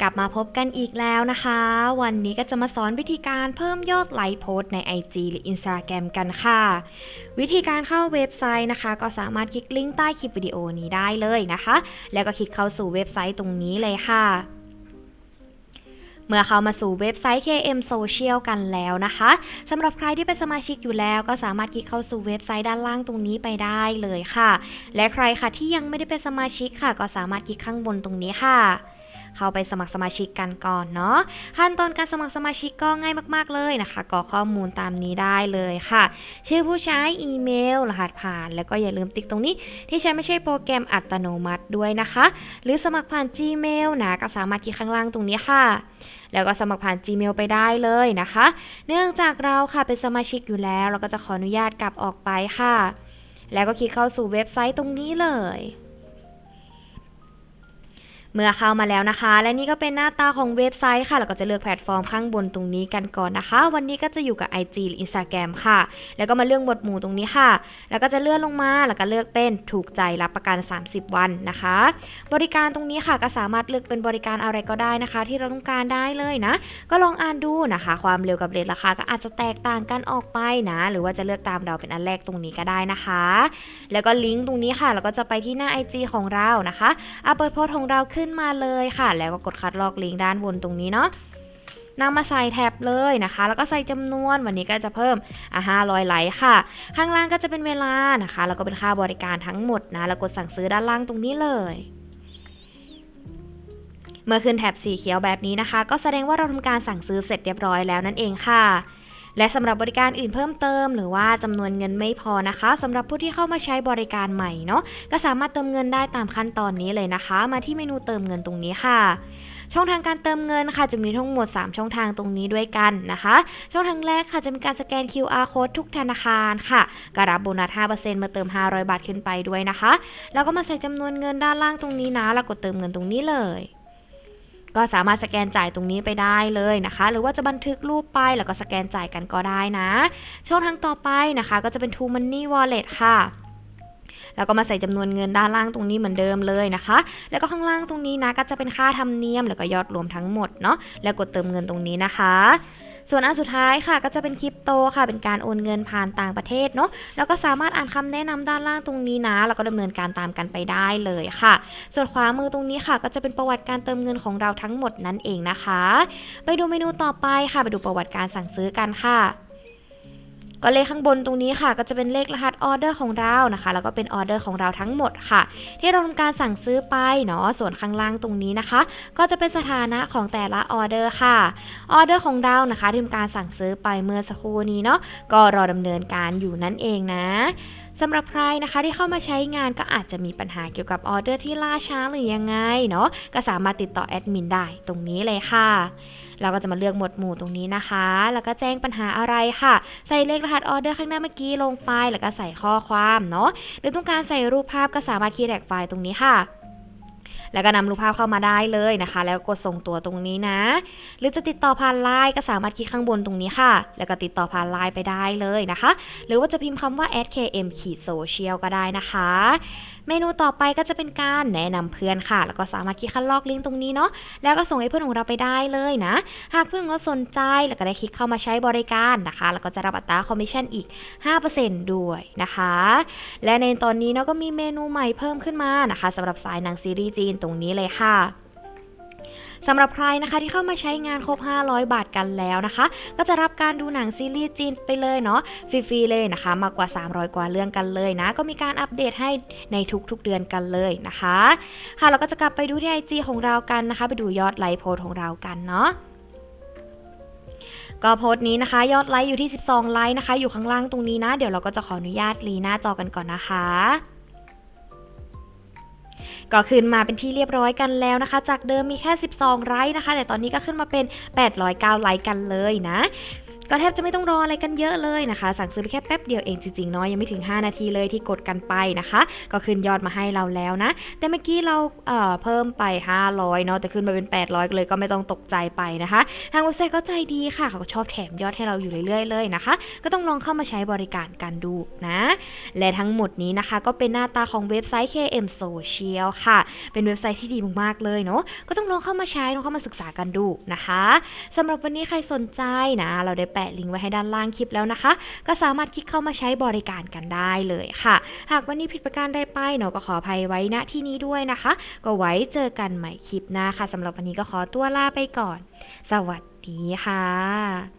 กลับมาพบกันอีกแล้วนะคะ วันนี้ก็จะมาสอนวิธีการเพิ่มยอดไลค์โพสใน IG หรือ Instagram กันค่ะ วิธีการเข้าเว็บไซต์นะคะ ก็สามารถคลิกลิงก์ใต้คลิปวิดีโอนี้ได้เลยนะคะ แล้วก็คลิกเข้าสู่เว็บไซต์ตรงนี้เลยค่ะ เมื่อเข้ามาสู่เว็บไซต์ KM Social กันแล้วนะคะสำหรับใครที่เป็นสมาชิกอยู่แล้วก็สามารถคลิกเข้าสู่เว็บไซต์ด้านล่างตรงนี้ไปได้เลยค่ะ และใครค่ะที่ยังไม่ได้เป็นสมาชิกค่ะ ก็สามารถคลิกข้างบนตรงนี้ค่ะ เข้าไปสมัครสมาชิกกันก่อนเนาะขั้นตอนการสมัครสมาชิกก็ง่ายมาก ๆเลยนะคะกรอกข้อมูลตามนี้ได้เลยค่ะ ชื่อผู้ใช้อีเมล รหัสผ่าน แล้วก็อย่าลืมติ๊กตรงนี้ ที่ใช้ไม่ใช่โปรแกรมอัตโนมัติด้วยนะคะ หรือสมัครผ่าน Gmail นะก็สามารถคลิกข้างล่างตรงนี้ค่ะแล้วก็สมัครผ่าน Gmail ไปได้เลยนะคะ เนื่องจากเราค่ะเป็นสมาชิกอยู่แล้ว เราก็จะขออนุญาตกลับออกไปค่ะ แล้วก็คลิกเข้าสู่เว็บไซต์ตรงนี้เลย เมื่อเข้ามาแล้วนะคะ และนี่ก็เป็นหน้าตาของเว็บไซต์ค่ะ แล้วก็จะเลือกแพลตฟอร์มข้างบนตรงนี้กันก่อนนะคะ วันนี้ก็จะอยู่กับ IG หรือ Instagram ค่ะ แล้วก็มาเลือกหมวดหมู่ตรงนี้ค่ะ แล้วก็จะเลื่อนลงมา แล้วก็เลือกเป็นถูกใจรับประกัน 30 วันนะคะ บริการตรงนี้ค่ะก็สามารถเลือกเป็นบริการอะไรก็ได้นะคะ ที่เราต้องการได้เลยนะ ก็ลองอ่านดูนะคะ ความเร็วกับเรทราคาก็อาจจะแตกต่างกันออกไปนะ หรือว่าจะเลือกตามเราเป็นอันแรกตรงนี้ก็ได้นะคะ แล้วก็ลิงก์ตรงนี้ค่ะเราก็จะไปที่หน้า IG ของเรานะคะอาเปิดโพสของเราขึ้นขึ้นมาเลยค่ะ แล้วก็กดคัดลอกลิงก์ด้านบนตรงนี้เนาะนำมาใส่แท็บเลยนะคะ แล้วก็ใส่จำนวนวันนี้ก็จะเพิ่มอะ500ไลค์ค่ะ ข้างล่างก็จะเป็นเวลานะคะ แล้วก็เป็นค่าบริการทั้งหมดนะ แล้วกดสั่งซื้อด้านล่างตรงนี้เลยเมื่อขึ้นแท็บสีเขียวแบบนี้นะคะ ก็แสดงว่าเราทำการสั่งซื้อเสร็จเรียบร้อยแล้วนั่นเองค่ะ และสำหรับบริการอื่นเพิ่มเติม หรือว่าจำนวนเงินไม่พอนะคะสำหรับผู้ที่เข้ามาใช้บริการใหม่เนาะก็สามารถเติมเงินได้ตามขั้นตอนนี้เลยนะคะ มาที่เมนูเติมเงินตรงนี้ค่ะช่องทางการเติมเงินค่ะจะมีทั้งหมด 3 ช่องทางตรงนี้ด้วยกันนะคะ ช่องทางแรกค่ะจะมีการสแกน QR code ทุกธนาคารค่ะกรับโบนัส5%มาเติม 500 บาทขึ้นไปด้วยนะคะ แล้วก็มาใส่จำนวนเงินด้านล่างตรงนี้นะ แล้วกดเติมเงินตรงนี้เลย ก็สามารถสแกนจ่ายตรงนี้ไปได้เลยนะคะ หรือว่าจะบันทึกรูปไปแล้วก็สแกนจ่ายกันก็ได้นะ ช่องทางต่อไปนะคะ ก็จะเป็น True Money Wallet ค่ะแล้วก็มาใส่จำนวนเงินด้านล่างตรงนี้เหมือนเดิมเลยนะคะ แล้วก็ข้างล่างตรงนี้นะก็จะเป็นค่าธรรมเนียม แล้วก็ยอดรวมทั้งหมดเนาะ แล้วกดเติมเงินตรงนี้นะคะ ส่วนอันสุดท้ายค่ะก็จะเป็นคริปโตค่ะ เป็นการโอนเงินผ่านต่างประเทศเนาะแล้วก็สามารถอ่านคำแนะนำด้านล่างตรงนี้นะ แล้วก็ดำเนินการตามกันไปได้เลยค่ะ ส่วนขวามือตรงนี้ค่ะ ก็จะเป็นประวัติการเติมเงินของเราทั้งหมดนั่นเองนะคะ ไปดูเมนูต่อไปค่ะ ไปดูประวัติการสั่งซื้อกันค่ะ ก็เลขข้างบนตรงนี้ค่ะ ก็จะเป็นเลขรหัสออเดอร์ของเรานะคะ แล้วก็เป็นออเดอร์ของเราทั้งหมดค่ะ ที่เราทำการสั่งซื้อไปเนาะส่วนข้างล่างตรงนี้นะคะ ก็จะเป็นสถานะของแต่ละออเดอร์ค่ะออเดอร์ของเรานะคะที่ทำการสั่งซื้อไปเมื่อสักครู่นี้เนาะก็รอดำเนินการอยู่นั่นเองนะ สำหรับใครนะคะที่เข้ามาใช้งานก็อาจจะมีปัญหาเกี่ยวกับออเดอร์ที่ล่าช้าหรือยังไงเนาะก็สามารถติดต่อแอดมินได้ตรงนี้เลยค่ะเราก็จะมาเลือกหมวดหมู่ตรงนี้นะคะ แล้วก็แจ้งปัญหาอะไรค่ะ ใส่เลขรหัสออเดอร์ข้างหน้าเมื่อกี้ลงไป แล้วก็ใส่ข้อความเนาะ หรือต้องการใส่รูปภาพก็สามารถคีย์แท็กไฟล์ตรงนี้ค่ะ แล้วก็นำรูปภาพเข้ามาได้เลยนะคะ แล้วกดส่งตัวตรงนี้นะ หรือจะติดต่อผ่านไลน์ก็สามารถคลิกข้างบนตรงนี้ค่ะ แล้วก็ติดต่อผ่านไลน์ไปได้เลยนะคะ หรือว่าจะพิมพ์คำว่า @km ขีด social ก็ได้นะคะ เมนูต่อไปก็จะเป็นการแนะนำเพื่อนค่ะ แล้วก็สามารถคลิกคัดลอกลิงก์ตรงนี้เนาะ แล้วก็ส่งให้เพื่อนของเราไปได้เลยนะ หากเพื่อนของเราสนใจแล้วก็ได้คลิกเข้ามาใช้บริการนะคะ แล้วก็จะรับอัตราคอมมิชชั่นอีก 5%ด้วยนะคะ และในตอนนี้เนาะก็มีเมนูใหม่เพิ่มขึ้นมานะคะสำหรับสายหนังซีรีส์จีนตรงนี้เลยค่ะ สำหรับใครนะคะที่เข้ามาใช้งานครบ 500 บาทกันแล้วนะคะ ก็จะรับการดูหนังซีรีส์จีนไปเลยเนาะฟรีๆเลยนะคะ มากกว่า 300 กว่าเรื่องกันเลยนะ ก็มีการอัปเดตให้ในทุกๆเดือนกันเลยนะคะ ค่ะเราก็จะกลับไปดูที่ IG ของเรากันนะคะ ไปดูยอดไลค์โพสของเรากันเนาะก็โพสต์นี้นะคะ ยอดไลค์อยู่ที่ 12 ไลค์นะคะ อยู่ข้างล่างตรงนี้นะ เดี๋ยวเราก็จะขออนุญาตรีหน้าจอกันก่อนนะคะ ก็ขึ้นมาเป็นที่เรียบร้อยกันแล้วนะคะ จากเดิมมีแค่ 12 ไลค์นะคะ แต่ตอนนี้ก็ขึ้นมาเป็น 809 ไลค์กันเลยนะ ก็แทบจะไม่ต้องรออะไรกันเยอะเลยนะคะ สั่งซื้อไปแค่แป๊บเดียวเองจริงๆเนาะยังไม่ถึง 5 นาทีเลยที่กดกันไปนะคะ ก็ขึ้นยอดมาให้เราแล้วนะ แต่เมื่อกี้เราเอ่อเพิ่มไป 500เนาะแต่ขึ้นมาเป็น 800เลยก็ไม่ต้องตกใจไปนะคะ ทางเว็บไซต์ก็ใจดีค่ะ เขาก็ชอบแถมยอดให้เราอยู่เรื่อยๆเลยนะคะ ก็ต้องลองเข้ามาใช้บริการกันดูนะ และทั้งหมดนี้นะคะ ก็เป็นหน้าตาของเว็บไซต์ KM Social ค่ะ เป็นเว็บไซต์ที่ดีมากๆเลยเนาะก็ต้องลองเข้ามาใช้ลองเข้ามาศึกษากันดูนะคะสำหรับวันนี้ใครสนใจนะ เราได้ปะลิงก์ไว้ให้ด้านล่างคลิปแล้วนะคะ ก็สามารถคลิกเข้ามาใช้บริการกันได้เลยค่ะ หากวันนี้ผิดประการใดไปเนาะก็ขออภัยไว้ณที่นี้ด้วยนะคะ ก็ไว้เจอกันใหม่คลิปหน้าค่ะสำหรับวันนี้ก็ขอตัวลาไปก่อน สวัสดีค่ะ